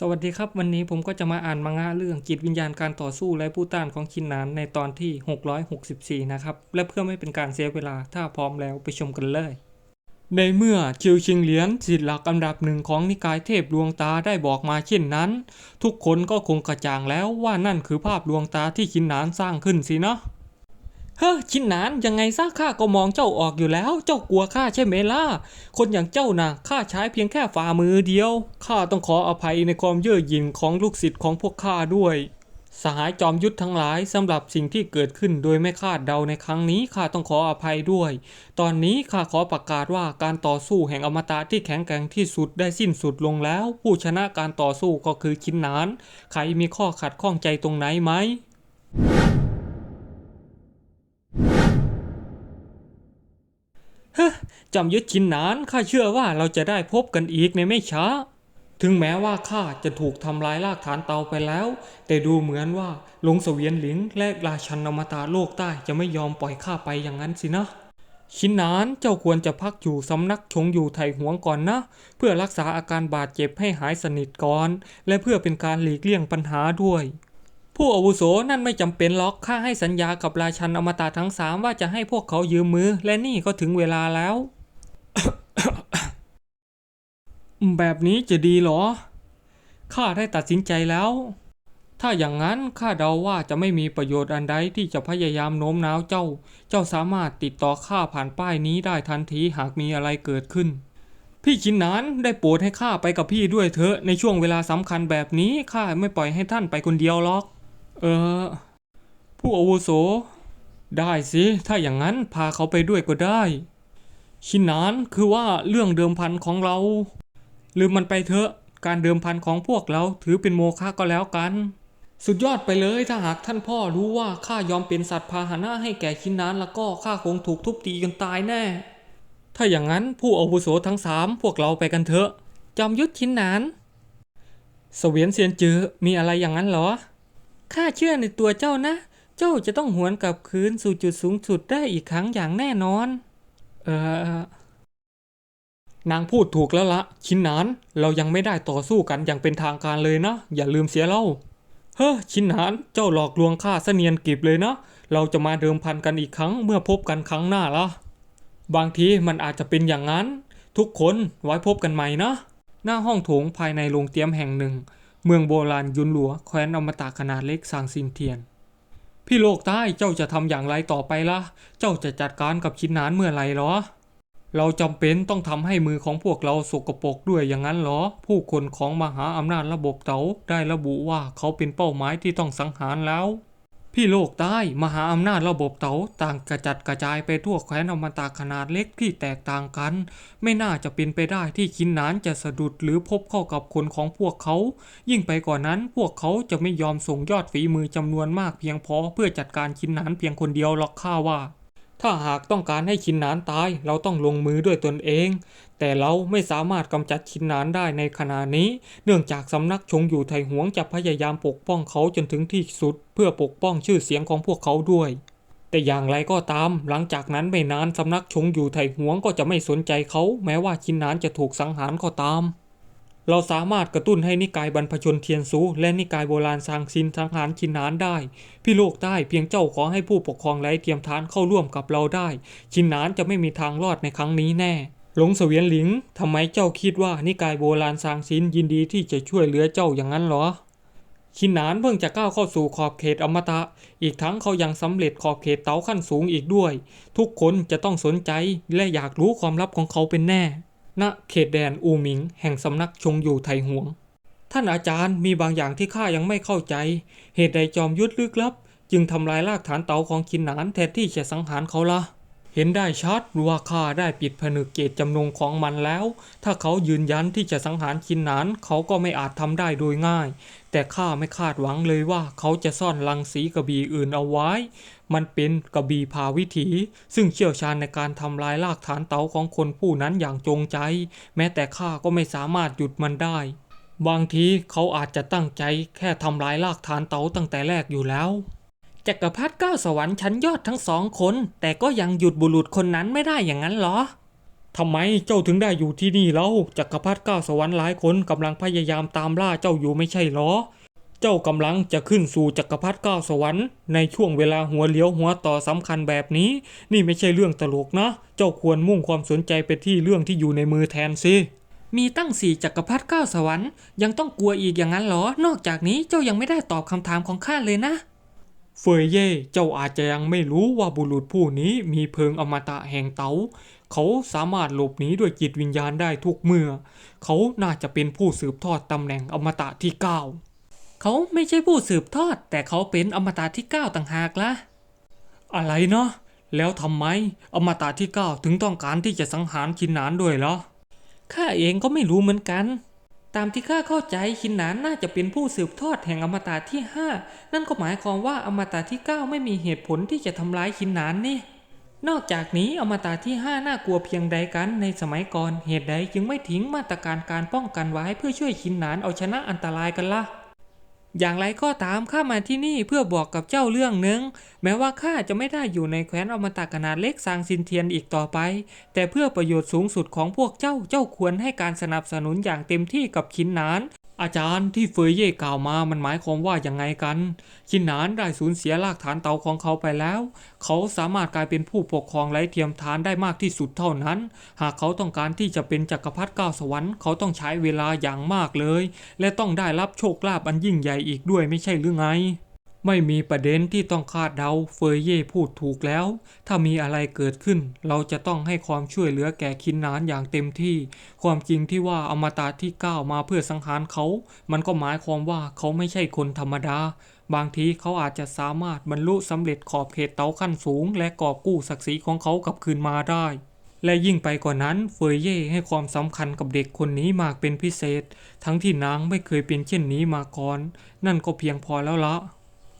สวัสดีครับวันนี้ผมก็จะมาอ่านมังงะเรื่องจิตวิญญาณการต่อสู้และผู้ต้านของชินนานในตอนที่ 664 นะครับ และเพื่อไม่เป็นการเสียเวลาถ้าพร้อมแล้วไปชมกันเลย ในเมื่อชิวชิงเหลียนศิษย์หลักอันดับหนึ่งของนิกายเทพดวงตาได้บอกมาเช่นนั้น ทุกคนก็คงกระจ่างแล้วว่านั่นคือภาพดวงตาที่ชินนานสร้างขึ้นสินะ เฮ้อชินนานยังไงซะข้าก็มองเจ้าออกอยู่แล้ว เจ้ากลัวข้าใช่ไหมล่ะ คนอย่างเจ้านะ่ะข้าใช้เพียงแค่ฝ่ามือเดียวข้าต้องขออภัยในความเย่อหยิ่งของลูกศิษย์ของพวกข้าด้วย สหายจอมยุทธทั้งหลายสำหรับสิ่งที่เกิดขึ้นโดยไม่คาดเดาในครั้งนี้ข้าต้องขออภัยด้วย ตอนนี้ข้าขอประกาศว่าการต่อสู้แห่งอมตะที่แข็งแกร่งที่สุดได้สิ้นสุดลงแล้ว ผู้ชนะการต่อสู้ก็คือชินนาน ใครมีข้อขัดข้องใจตรงไหนไหม เฮ้อจำยึดชินนานข้าเชื่อว่าเราจะได้พบกันอีกในไม่ช้า ถึงแม้ว่าข้าจะถูกทำลายรากฐานเตาไปแล้ว แต่ดูเหมือนว่าหลงเสวียนหลิงและราชันอมตะโลกใต้จะไม่ยอมปล่อยข้าไปอย่างนั้นสินะ ชินนานเจ้าควรจะพักอยู่สำนักชงอยู่ไถหวงก่อนนะ เพื่อรักษาอาการบาดเจ็บให้หายสนิทก่อน และเพื่อเป็นการหลีกเลี่ยงปัญหาด้วยผู้อาวุโสนั่นไม่จำเป็นหรอกข้าให้สัญญากับราชันอมตะทั้งสามว่าจะให้พวกเขายืมมือ และนี่ก็ถึงเวลาแล้ว แบบนี้จะดีเหรอ ข้าได้ตัดสินใจแล้ว ถ้าอย่างนั้นข้าเดาว่าจะไม่มีประโยชน์อันใดที่จะพยายามโน้มน้าวเจ้า เจ้าสามารถติดต่อข้าผ่านป้ายนี้ได้ทันทีหากมีอะไรเกิดขึ้น พี่ชินนานได้โปรดให้ข้าไปกับพี่ด้วยเถอะในช่วงเวลาสำคัญแบบนี้ข้าไม่ปล่อยให้ท่านไปคนเดียวหรอก เออ ผู้อาวุโส ได้สิ ถ้าอย่างนั้นพาเขาไปด้วยก็ได้ ชินนานคือว่าเรื่องเดิมพันของเรา ลืมมันไปเถอะ การเดิมพันของพวกเราถือเป็นโมฆะก็แล้วกัน สุดยอดไปเลยถ้าหากท่านพ่อรู้ว่าข้ายอมเป็นสัตว์พาหนะให้แก่ชินนานแล้วก็ข้าคงถูกทุบตีจนตายแน่ ถ้าอย่างนั้นผู้อาวุโสทั้งสามพวกเราไปกันเถอะ จอมยุทธชินนานเสวียนเซียนจือมีอะไรอย่างนั้นเหรอ ข้าเชื่อในตัวเจ้านะ เจ้าจะต้องหวนกลับคืนสู่จุดสูงสุดได้อีกครั้งอย่างแน่นอน เออนางพูดถูกแล้วละชินนาน เรายังไม่ได้ต่อสู้กันอย่างเป็นทางการเลยนะ อย่าลืมเสียเล่า เฮ้อชินนานเจ้าหลอกลวงข้าเสนียนกิบเลยนะ เราจะมาเดิมพันกันอีกครั้งเมื่อพบกันครั้งหน้าละบางทีมันอาจจะเป็นอย่างนั้น ทุกคนไว้พบกันใหม่นะ หน้าห้องโถงภายในโรงเตรียมแห่งหนึ่ง เมืองโบราณยุนหลัวแคว้นอมตะขนาดเล็กสางซินเทียน พี่โลกใต้เจ้าจะทำอย่างไรต่อไปล่ะ เจ้าจะจัดการกับชินนานเมื่อไหร่หรอ เราจำเป็นต้องทำให้มือของพวกเราสกปรกด้วยอย่างนั้นเหรอ ผู้คนของมหาอำนาจระบบเต๋าได้ระบุว่าเขาเป็นเป้าหมายที่ต้องสังหารแล้ว พี่โลกใต้มหาอำนาจระบบเต๋าต่างกระจัดกระจายไปทั่วแคว้นอมตะขนาดเล็กที่แตกต่างกัน ไม่น่าจะเป็นไปได้ที่ชินนานจะสะดุดหรือพบเข้ากับคนของพวกเขา ยิ่งไปกว่านั้นพวกเขาจะไม่ยอมส่งยอดฝีมือจำนวนมากเพียงพอเพื่อจัดการชินนานเพียงคนเดียวหรอกข้าว่าถ้าหากต้องการให้ชินนานตาย เราต้องลงมือด้วยตนเอง แต่เราไม่สามารถกำจัดชินนานได้ในขณะนี้ เนื่องจากสำนักชงอยู่ไทหวงจะพยายามปกป้องเขาจนถึงที่สุด เพื่อปกป้องชื่อเสียงของพวกเขาด้วย แต่อย่างไรก็ตาม หลังจากนั้นไม่นานสำนักชงอยู่ไทหวงก็จะไม่สนใจเขา แม้ว่าชินนานจะถูกสังหารก็ตามเราสามารถกระตุ้นให้นิกายบรรพชนเทียนซูและนิกายโบราณซางซินสังหารชินนานได้ พี่โลกใต้เพียงเจ้าขอให้ผู้ปกครองไร้เทียมทานเข้าร่วมกับเราได้ ชินนานจะไม่มีทางรอดในครั้งนี้แน่ หลงเสวียนหลิงทำไมเจ้าคิดว่านิกายโบราณซางซินยินดีที่จะช่วยเหลือเจ้าอย่างนั้นเหรอชินนานเพิ่งจะก้าวเข้าสู่ขอบเขตอมตะ อีกทั้งเขายังสำเร็จขอบเขตเต๋าขั้นสูงอีกด้วย ทุกคนจะต้องสนใจและอยากรู้ความลับของเขาเป็นแน่ณเขตแดนอูหมิง แห่งสำนักชงอยู่ไทหวง ท่านอาจารย์มีบางอย่างที่ข้ายังไม่เข้าใจ เหตุใดจอมยุทธลึกลับ จึงทำลายรากฐานเต๋าของคินหนานแทนที่จะสังหารเขาล่ะ เห็นได้ชัดว่าข้าได้ปิดผนึกเจตจำนงของมันแล้ว ถ้าเขายืนยันที่จะสังหารคินนานเขาก็ไม่อาจทำได้โดยง่าย แต่ข้าไม่คาดหวังเลยว่าเขาจะซ่อนรังสีกระบี่อื่นเอาไว้ มันเป็นกระบี่พาวิถี ซึ่งเชี่ยวชาญในการทำลายรากฐานเตาของคนผู้นั้นอย่างจงใจ แม้แต่ข้าก็ไม่สามารถหยุดมันได้ บางทีเขาอาจจะตั้งใจแค่ทำลายรากฐานเตาตั้งแต่แรกอยู่แล้ว จักรพรรดิก้าวสวรรค์ชั้นยอดทั้งสองคน แต่ก็ยังหยุดบุรุษคนนั้นไม่ได้อย่างนั้นเหรอทำไมเจ้าถึงได้อยู่ที่นี่แล้วจักรพรรดิก้าวสวรรค์หลายคนกำลังพยายามตามล่าเจ้าอยู่ไม่ใช่หรอ เจ้ากำลังจะขึ้นสู่จักรพรรดิก้าวสวรรค์ในช่วงเวลาหัวเลี้ยวหัวต่อสำคัญแบบนี้ นี่ไม่ใช่เรื่องตลกนะ เจ้าควรมุ่งความสนใจไปที่เรื่องที่อยู่ในมือแทนสิมีตั้งสี่จักรพรรดิก้าวสวรรค์ยังต้องกลัวอีกอย่างนั้นเหรอ นอกจากนี้เจ้ายังไม่ได้ตอบคำถามของข้าเลยนะ เฟยเย่เจ้าอาจจะยังไม่รู้ว่าบุรุษผู้นี้มีเพิงอมตะแห่งเตา เขาสามารถหลบหนีด้วยจิตวิญญาณได้ทุกเมื่อ เขาน่าจะเป็นผู้สืบทอดตำแหน่งอมตะที่เก้าเขาไม่ใช่ผู้สืบทอด แต่เขาเป็นอมตะที่เก้าต่างหากละอะไรเนาะแล้วทำไมอมตะที่เก้าถึงต้องการที่จะสังหารคินนานด้วยเหรอข้าเองก็ไม่รู้เหมือนกัน ตามที่ข้าเข้าใจคินหนานน่าจะเป็นผู้สืบทอดแห่งอมตะที่ห้านั่นก็หมายความว่าอมตะที่เก้าไม่มีเหตุผลที่จะทำร้ายคินหนานนี่นอกจากนี้อมตะที่ห้าน่ากลัวเพียงใดกันในสมัยก่อนเหตุใดจึงไม่ทิ้งมาตรการการป้องกันไว้เพื่อช่วยคินหนานเอาชนะอันตรายกันล่ะ อย่างไรก็ตามข้ามาที่นี่เพื่อบอกกับเจ้าเรื่องหนึ่งแม้ว่าข้าจะไม่ได้อยู่ในแคว้นอมตะขนาดเล็กซางซินเทียนอีกต่อไป แต่เพื่อประโยชน์สูงสุดของพวกเจ้าเจ้าควรให้การสนับสนุนอย่างเต็มที่กับขินนาน อาจารย์ที่เฟยเย่กล่าวมามันหมายความว่าอย่างไงกัน คินหนานได้สูญเสียรากฐานเตาของเขาไปแล้ว เขาสามารถกลายเป็นผู้ปกครองไร้เทียมทานได้มากที่สุดเท่านั้น หากเขาต้องการที่จะเป็นจักรพรรดิก้าวสวรรค์เขาต้องใช้เวลาอย่างมากเลย และต้องได้รับโชคลาภอันยิ่งใหญ่อีกด้วยไม่ใช่หรือไง ไม่มีประเด็นที่ต้องคาดเดาเฟยเย่พูดถูกแล้ว ถ้ามีอะไรเกิดขึ้น เราจะต้องให้ความช่วยเหลือแก่คินนานอย่างเต็มที่ ความจริงที่ว่าอมตะที่ก้าวมาเพื่อสังหารเขา มันก็หมายความว่าเขาไม่ใช่คนธรรมดา บางทีเขาอาจจะสามารถบรรลุสำเร็จขอบเขตเตาขั้นสูง และกอบกู้ศักดิ์ศรีของเขากลับคืนมาได้และยิ่งไปกว่านั้นเฟยเย่ให้ความสำคัญกับเด็กคนนี้มากเป็นพิเศษ ทั้งที่นางไม่เคยเป็นเช่นนี้มาก่อน นั่นก็เพียงพอแล้วละ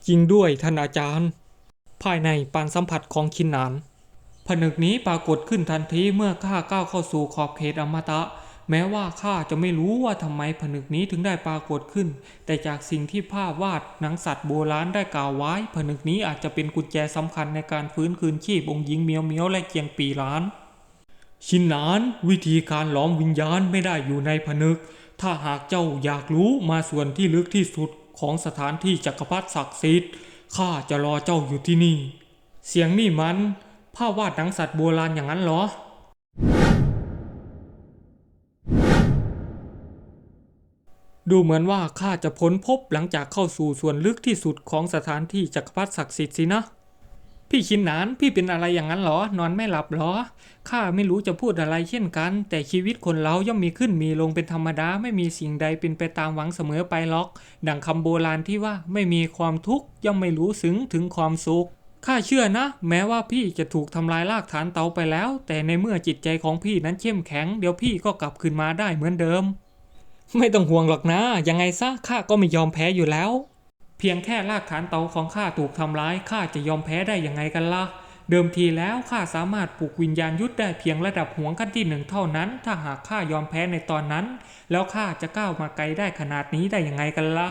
จริงด้วยท่านอาจารย์ ภายในปานสัมผัสของคินนานผนึกนี้ปรากฏขึ้นทันทีเมื่อข้าก้าวเข้าสู่ขอบเขตอมตะ แม้ว่าข้าจะไม่รู้ว่าทำไมผนึกนี้ถึงได้ปรากฏขึ้น แต่จากสิ่งที่ภาพวาดหนังสัตว์โบราณได้กล่าวไว้ ผนึกนี้อาจจะเป็นกุญแจสำคัญในการฟื้นคืนชีพองค์หญิงเมียวเมียวและเกียงปีล้าน ชินนานวิธีการหลอมวิญญาณไม่ได้อยู่ในผนึก ถ้าหากเจ้าอยากรู้มาส่วนที่ลึกที่สุด ของสถานที่จักรพรรดิศักดิ์สิทธิ์ข้าจะรอเจ้าอยู่ที่นี่ เสียงนี่มันภาพวาดหนังสัตว์โบราณอย่างนั้นเหรอ ดูเหมือนว่าข้าจะพ้นพบหลังจากเข้าสู่ส่วนลึกที่สุดของสถานที่จักรพรรดิศักดิ์สิทธิ์สินะ พี่ชินหนาน พี่เป็นอะไรอย่างนั้นเหรอ นอนไม่หลับเหรอ ข้าไม่รู้จะพูดอะไรเช่นกัน แต่ชีวิตคนเราย่อมมีขึ้นมีลงเป็นธรรมดา ไม่มีสิ่งใดเป็นไปตามหวังเสมอไปหรอก ดังคำโบราณที่ว่าไม่มีความทุกข์ย่อมไม่รู้ซึ้งถึงความสุข ข้าเชื่อนะ แม้ว่าพี่จะถูกทำลายรากฐานเตาไปแล้ว แต่ในเมื่อจิตใจของพี่นั้นเข้มแข็ง เดี๋ยวพี่ก็กลับคืนมาได้เหมือนเดิม ไม่ต้องห่วงหรอกนะ ยังไงซะข้าก็ไม่ยอมแพ้อยู่แล้ว เพียงแค่รากฐานเตาของข้าถูกทำร้ายข้าจะยอมแพ้ได้ยังไงกันล่ะ เดิมทีแล้วข้าสามารถปลุกวิญญาณยุทธได้เพียงระดับหัวขั้นที่หนึ่งเท่านั้น ถ้าหากข้ายอมแพ้ในตอนนั้น แล้วข้าจะก้าวมาไกลได้ขนาดนี้ได้ยังไงกันล่ะ